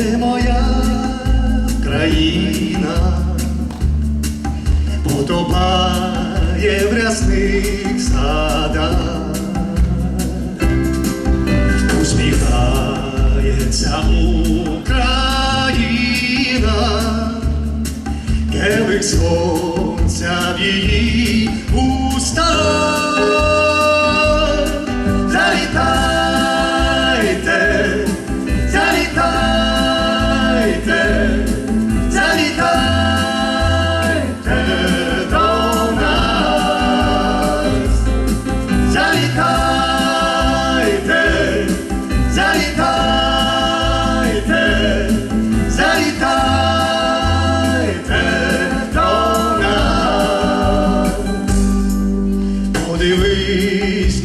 ти моя країна, потопає в рясних садах, усміхається Україна, кевик сонця в її устах. Завітає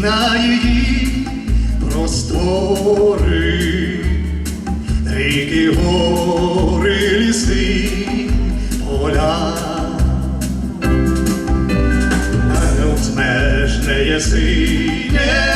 на її простори, ріки, гори, ліси, поля. а не є синє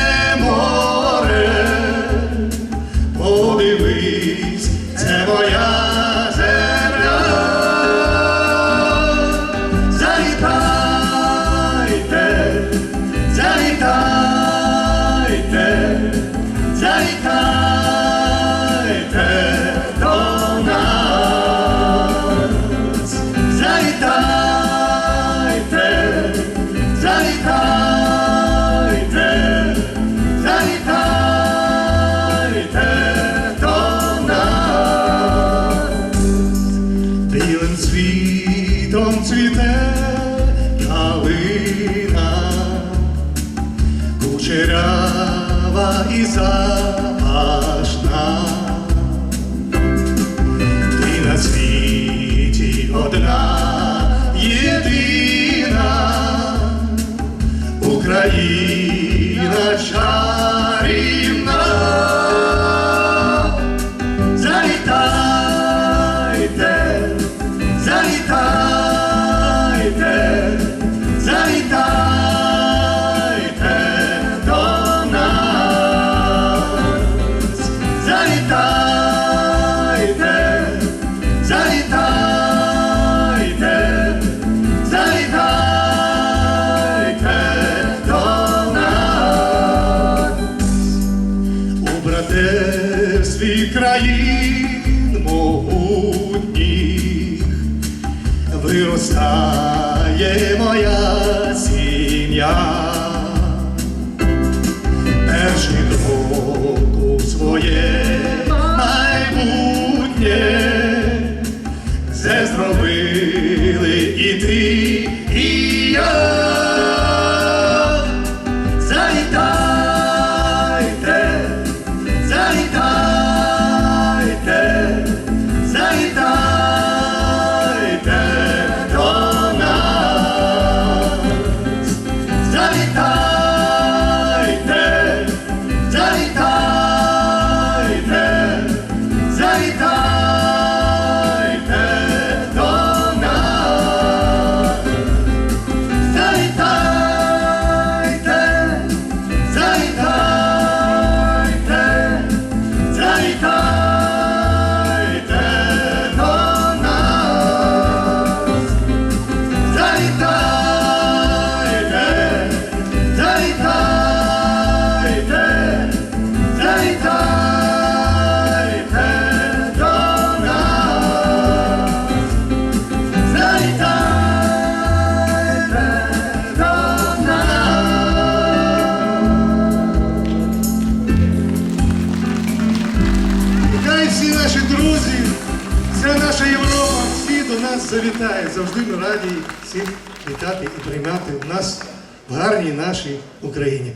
калина, кучерява і запашна. Ти на світі одна єдина, Україна чарівна. Братерстві країн могутніх виростає моя сім'я. Перший кроку своє майбутнє. Це зробили і ти, до нас завітає, Завжди ми раді всіх вітати і приймати у нас в гарній нашій Україні.